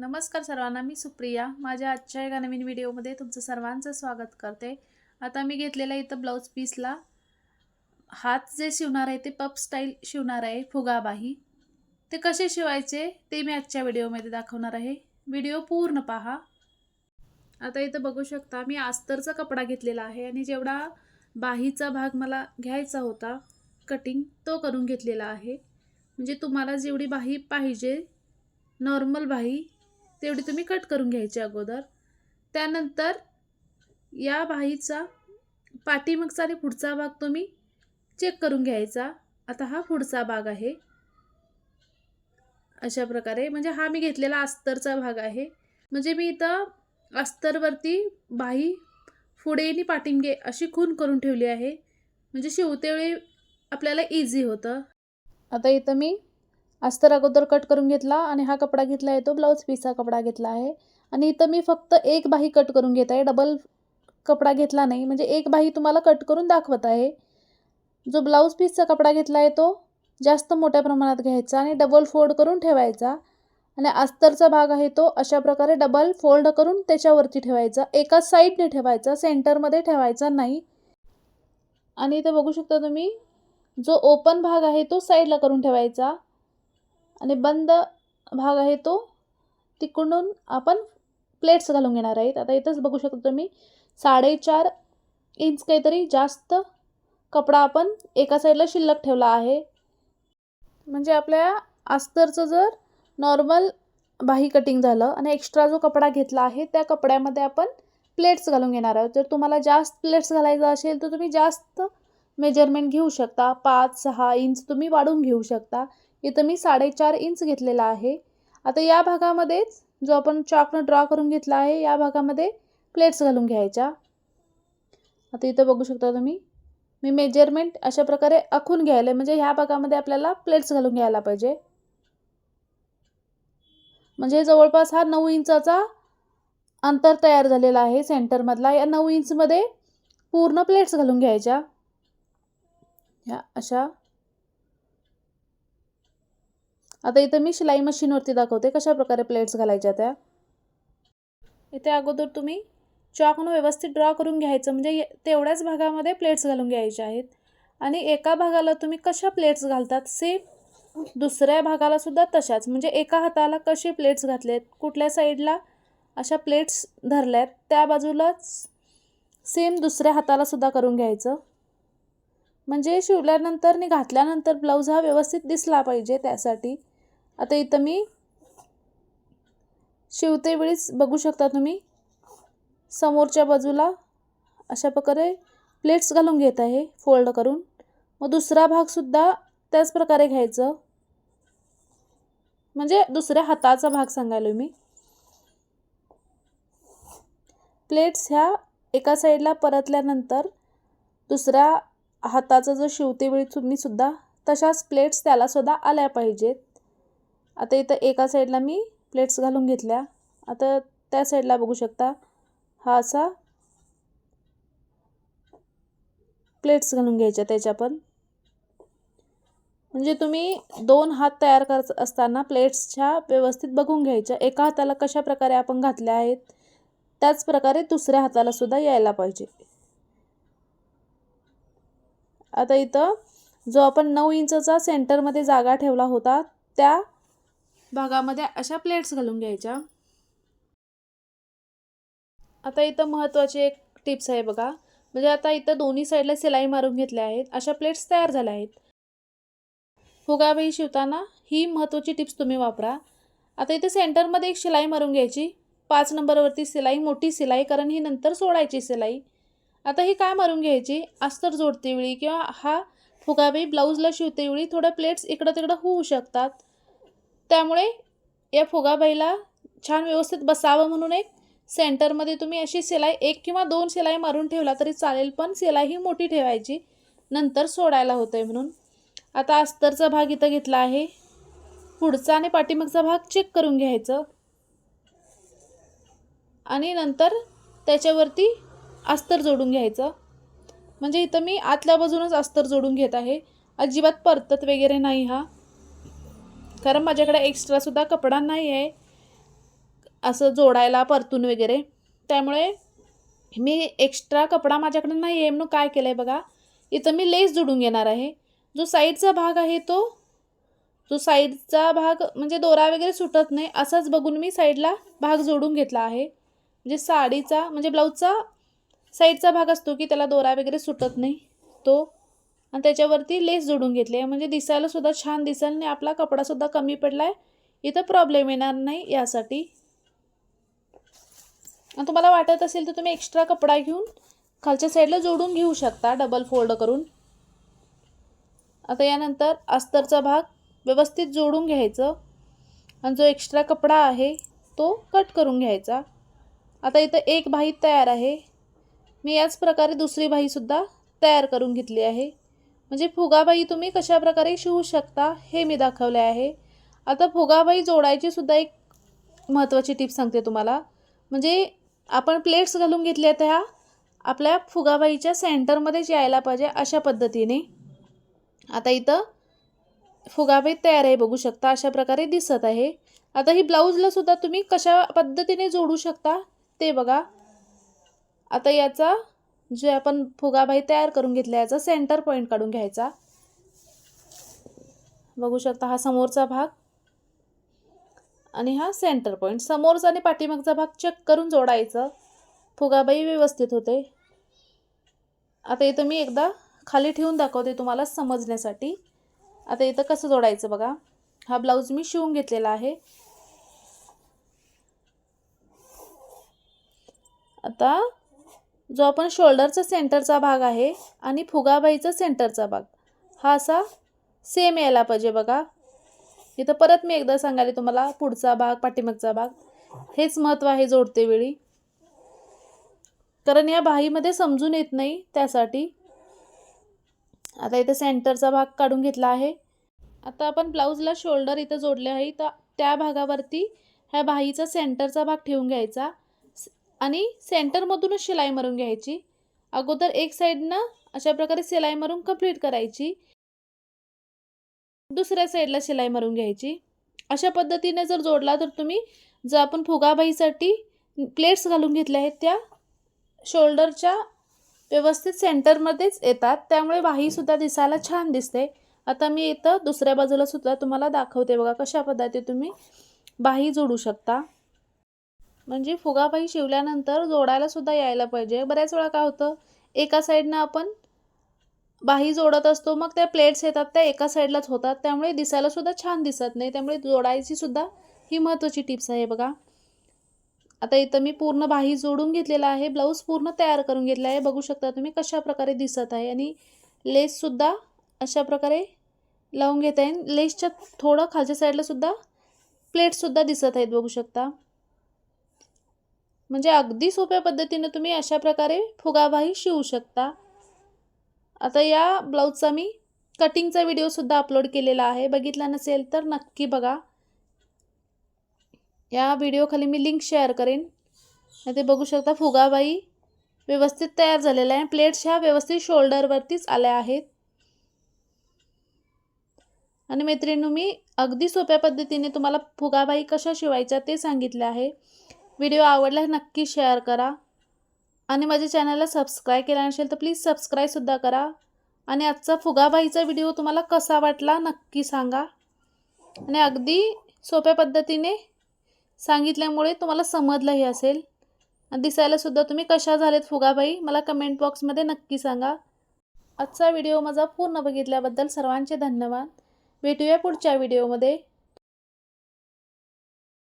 नमस्कार सर्वांना मी सुप्रिया. माझ्या आजच्या एका नवीन व्हिडिओमध्ये तुमचं सर्वांचं स्वागत करते. आता मी घेतलेला इथं ब्लाऊज पीसला. हात जे शिवणार आहे ते पप स्टाईल शिवणार आहे फुगाबाही. ते कसे शिवायचे ते मी आजच्या व्हिडिओमध्ये दाखवणार आहे. व्हिडिओ पूर्ण पहा. आता इथं बघू शकता मी आस्तरचा कपडा घेतलेला आहे आणि जेवढा बाहीचा भाग मला घ्यायचा होता कटिंग तो करून घेतलेला आहे. म्हणजे तुम्हाला जेवढी बाही पाहिजे नॉर्मल बाही तेवढी तुम्ही कट करून घ्यायची अगोदर. त्यानंतर या बाहीचा पाठीमागचा आणि पुढचा भाग तुम्ही चेक करून घ्यायचा. आता हा पुढचा भाग आहे. अशा प्रकारे म्हणजे हा मी घेतलेला अस्तरचा भाग आहे. म्हणजे मी इथं अस्तरवरती बाही पुढे आणि पाठिंगे अशी खून करून ठेवली आहे. म्हणजे शिवतेवेळी आपल्याला इझी होतं. आता इथं मी अस्तर अगोदर कट करून घेतला आणि हा कपडा घेतला आहे तो ब्लाऊज पीसचा कपडा घेतला आहे. आणि इथं मी फक्त एक बाही कट करून घेत आहे. डबल कपडा घेतला नाही. म्हणजे एक बाही तुम्हाला कट करून दाखवत आहे. जो ब्लाऊज पीसचा कपडा घेतला आहे तो जास्त मोठ्या प्रमाणात घ्यायचा आणि डबल फोल्ड करून ठेवायचा. आणि अस्तरचा भाग आहे तो अशा प्रकारे डबल फोल्ड करून त्याच्यावरती ठेवायचा. एका साईडने ठेवायचा. सेंटरमध्ये ठेवायचा नाही. आणि इथं बघू शकता तुम्ही जो ओपन भाग आहे तो साईडला करून ठेवायचा. आणि बंद भाग आहे तो तिकडून आपण प्लेट्स घालून घेणार आहेत. आता इथंच बघू शकतो तुम्ही साडेचार इंच काहीतरी जास्त कपडा आपण एका साईडला शिल्लक ठेवला आहे. म्हणजे आपल्या अस्तरचं जर नॉर्मल बाही कटिंग झालं आणि एक्स्ट्रा जो कपडा घेतला आहे त्या कपड्यामध्ये आपण प्लेट्स घालून घेणार आहोत. जर तुम्हाला जास्त प्लेट्स घालायचं असेल तर तुम्ही जास्त मेजरमेंट घेऊ शकता. पाच सहा इंच तुम्ही वाढून घेऊ शकता. इथं मी साडेचार इंच घेतलेला आहे. आता या भागामध्येच जो आपण चॉकनं ड्रॉ करून घेतला आहे या भागामध्ये प्लेट्स घालून घ्यायच्या. आता इथं बघू शकता तुम्ही मी मेजरमेंट अशा प्रकारे आखून घ्यायला म्हणजे ह्या भागामध्ये आपल्याला प्लेट्स घालून घ्यायला पाहिजे. म्हणजे जवळपास हा नऊ इंचाचा अंतर तयार झालेला आहे सेंटरमधला या नऊ इंचमध्ये पूर्ण प्लेट्स घालून घ्यायच्या. ह्या अशा आता इथं मी शिलाई मशीनवरती दाखवते कशा प्रकारे प्लेट्स घालायच्या त्या. इथे अगोदर तुम्ही चॉकनं व्यवस्थित ड्रॉ करून घ्यायचं म्हणजे तेवढ्याच भागामध्ये प्लेट्स घालून घ्यायच्या आहेत. आणि एका भागाला तुम्ही कशा प्लेट्स घालतात सेम दुसऱ्या भागाला सुद्धा तशाच म्हणजे एका हाताला कसे प्लेट्स घातलेत कुठल्या साईडला अशा प्लेट्स धरल्यात त्या बाजूलाच सेम दुसऱ्या हाताला सुद्धा करून घ्यायचं. म्हणजे शिवल्यानंतर आणि घातल्यानंतर ब्लाऊज हा व्यवस्थित दिसला पाहिजे त्यासाठी. आता इथं मी शिवते वेळीच बघू शकता तुम्ही. समोरच्या बाजूला अशा प्रकारे प्लेट्स घालून घेत आहे फोल्ड करून. मग दुसरा भागसुद्धा त्याच प्रकारे घ्यायचं. म्हणजे दुसऱ्या हाताचा भाग सांगायलो मी. प्लेट्स ह्या एका साईडला परतल्यानंतर दुसऱ्या हाताचा जो शिवते वेळी तुम्ही सुद्धा तशाच प्लेट्स त्याला सुद्धा आल्या पाहिजेत. आता इथं एका साईडला मी प्लेट्स घालून घेतल्या. आता त्या साईडला बघू शकता. हा असा प्लेट्स घालून घ्यायच्या त्याच्या पण. म्हणजे तुम्ही दोन हात तयार करत असताना प्लेट्सच्या व्यवस्थित बघून घ्यायच्या. एका हाताला कशा प्रकारे आपण घातल्या आहेत त्याच प्रकारे दुसऱ्या हाताला सुद्धा यायला पाहिजे. आता इथं जो आपण नऊ इंचचा सेंटरमध्ये जागा ठेवला होता त्या भागामध्ये अशा प्लेट्स घालून घ्यायच्या. आता इथं महत्त्वाची एक टिप्स आहे बघा. म्हणजे आता इथं दोन्ही साईडला सिलाई मारून घेतल्या आहेत. अशा प्लेट्स तयार झाल्या आहेत. फुगाबाई शिवताना ही महत्त्वाची टिप्स तुम्ही वापरा. आता इथे सेंटरमध्ये एक शिलाई मारून घ्यायची. पाच नंबरवरती सिलाई मोठी सिलाई कारण ही नंतर सोडायची सिलाई. आता ही काय मारून घ्यायची? अस्तर जोडते वेळी किंवा हा फुगाबाई ब्लाऊजला शिवते वेळी थोड्या प्लेट्स इकडं तिकडं होऊ शकतात. त्यामुळे या फुगाबाईला छान व्यवस्थित बसावं म्हणून एक सेंटरमध्ये तुम्ही अशी शिलाई एक किंवा दोन शिलाई मारून ठेवला तरी चालेल पण शिलाई ही मोठी ठेवायची. नंतर सोडायला होतं आहे म्हणून. आता अस्तरचा भाग इथं घेतला आहे. पुढचा आणि पाठीमागचा भाग चेक करून घ्यायचं. आणि नंतर त्याच्यावरती अस्तर जोडून घ्यायचं. म्हणजे इथं मी आतल्या बाजूनच अस्तर जोडून घेत आहे. अजिबात परतत वगैरे नाही हा. कारण माझ्याकडे एक्स्ट्रासुद्धा कपडा नाही आहे असं जोडायला परतून वगैरे. त्यामुळे मी एक्स्ट्रा कपडा माझ्याकडे नाही आहे म्हणून काय केलं आहे बघा. इथं मी लेस जोडून घेणार आहे. जो साईडचा भाग आहे तो जो साईडचा भाग म्हणजे दोरा वगैरे सुटत नाही असाच बघून मी साईडला भाग जोडून घेतला आहे. म्हणजे साडीचा म्हणजे ब्लाऊजचा साईडचा भाग असतो की त्याला दोरा वगैरे सुटत नाही तो आणि त्याच्यावरती लेस जोडून घेतली. आहे म्हणजे दिसायला सुद्धा छान दिसेल आणि आपला कपडासुद्धा कमी पडला आहे इथं प्रॉब्लेम येणार नाही यासाठी. आणि तुम्हाला वाटत असेल तर तुम्ही एक्स्ट्रा कपडा घेऊन खालच्या साईडला जोडून घेऊ शकता डबल फोल्ड करून. आता यानंतर अस्तरचा भाग व्यवस्थित जोडून घ्यायचं. आणि जो एक्स्ट्रा कपडा आहे तो कट करून घ्यायचा. आता इथं एक भाई तयार आहे. मी याच प्रकारे दुसरी भाईसुद्धा तयार करून घेतली आहे. म्हणजे फुगाबाई तुम्ही कशा प्रकारे शिवू शकता हे मी दाखवले आहे. आता फुगाबाई जोडायची सुद्धा एक महत्त्वाची टिप सांगते तुम्हाला. म्हणजे आपण प्लेट्स घालून घेतल्या त्या आपल्या फुगाबाईच्या सेंटरमध्येच यायला पाहिजे अशा पद्धतीने. आता इथं फुगाबाई तयार आहे बघू शकता अशा प्रकारे दिसत आहे. आता ही ब्लाऊजला सुद्धा तुम्ही कशा पद्धतीने जोडू शकता ते बघा. आता याचा जे आपण फुगाबाई तयार करून घेतला याचा सेंटर पॉईंट काढून घ्यायचा. बघू शकता हा समोरचा भाग. आणि हा सेंटर पॉईंट समोरचा आणि पाठीमागचा भाग चेक करून जोडायचं. फुगाबाई व्यवस्थित होते. आता इथं मी एकदा खाली ठेवून दाखवते तुम्हाला समजण्यासाठी. आता इथं कसं जोडायचं बघा. हा ब्लाऊज मी शिवून घेतलेला आहे. आता जो आपण शोल्डरचा सेंटरचा भाग आहे आणि फुगाबाईचा सेंटरचा भाग. हा असा सेम यायला पाहिजे बघा. इथं परत मी एकदा सांगायला तुम्हाला पुढचा भाग पाठीमागचा भाग. हेच महत्त्व आहे जोडते वेळी. कारण या बाहीमध्ये समजून येत नाही त्यासाठी. आता इथं सेंटरचा भाग काढून घेतला आहे. आता आपण ब्लाऊजला शोल्डर इथं जोडले आहे. तर त्या भागावरती ह्या बाहीचा सेंटरचा भाग ठेवून घ्यायचा. आणि सेंटरमधूनच शिलाई मारून घ्यायची. अगोदर एक साईडनं अशा प्रकारे शिलाई मारून कंप्लीट करायची. दुसऱ्या साईडला शिलाई मारून घ्यायची. अशा पद्धतीने जर जोडला तर तुम्ही जर आपण फुगाबाईसाठी प्लेट्स घालून घेतल्या आहेत त्या शोल्डरच्या व्यवस्थित सेंटरमध्येच येतात. त्यामुळे बाहीसुद्धा दिसायला छान दिसते. आता मी इथं दुसऱ्या बाजूला सुद्धा तुम्हाला दाखवते बघा कशा पद्धतीने तुम्ही बाही जोडू शकता. म्हणजे फुगाबाई शिवल्यानंतर जोडायला सुद्धा यायला पाहिजे. बऱ्याच वेळा काय होतं एका साईडनं आपण बाही जोडत असतो मग त्या प्लेट्स येतात त्या एका साईडलाच होतात. त्यामुळे दिसायला सुद्धा छान दिसत नाही. त्यामुळे जोडायची सुद्धा ही महत्त्वाची टिप्स आहे बघा. आता इथं मी पूर्ण बाही जोडून घेतलेला आहे. ब्लाऊज पूर्ण तयार करून घेतला आहे. बघू शकता तुम्ही कशा प्रकारे दिसत आहे. आणि लेससुद्धा अशा प्रकारे लावून घेत. आहे लेसच्या थोडं खालच्या साईडला सुद्धा प्लेट्ससुद्धा दिसत आहेत बघू शकता. म्हणजे अगदी सोप्या पद्धतीनं तुम्ही अशा प्रकारे फुगाबाही शिवू शकता. आता या ब्लाऊजचा मी कटिंगचा व्हिडिओसुद्धा अपलोड केलेला आहे. बघितला नसेल तर नक्की बघा. या व्हिडिओखाली मी लिंक शेअर करेन. ते बघू शकता फुगाबाई व्यवस्थित तयार झालेला आहे. प्लेट्स ह्या व्यवस्थित शोल्डरवरतीच आल्या आहेत. आणि मैत्रिणी मी अगदी सोप्या पद्धतीने तुम्हाला फुगाबाई कशा शिवायच्या ते सांगितलं आहे. व्हिडिओ आवडला नक्की शेअर करा. आणि माझ्या चॅनलला सबस्क्राईब केला नसेल तर प्लीज सबस्क्राईबसुद्धा करा. आणि आजचा फुगाबाईचा व्हिडिओ तुम्हाला कसा वाटला नक्की सांगा. आणि अगदी सोप्या पद्धतीने सांगितल्यामुळे तुम्हाला समजलंही असेल. दिसायलासुद्धा तुम्ही कशा झालेत फुगाबाई मला कमेंट बॉक्समध्ये नक्की सांगा. आजचा व्हिडिओ माझा पूर्ण बघितल्याबद्दल सर्वांचे धन्यवाद. भेटूया पुढच्या व्हिडिओमध्ये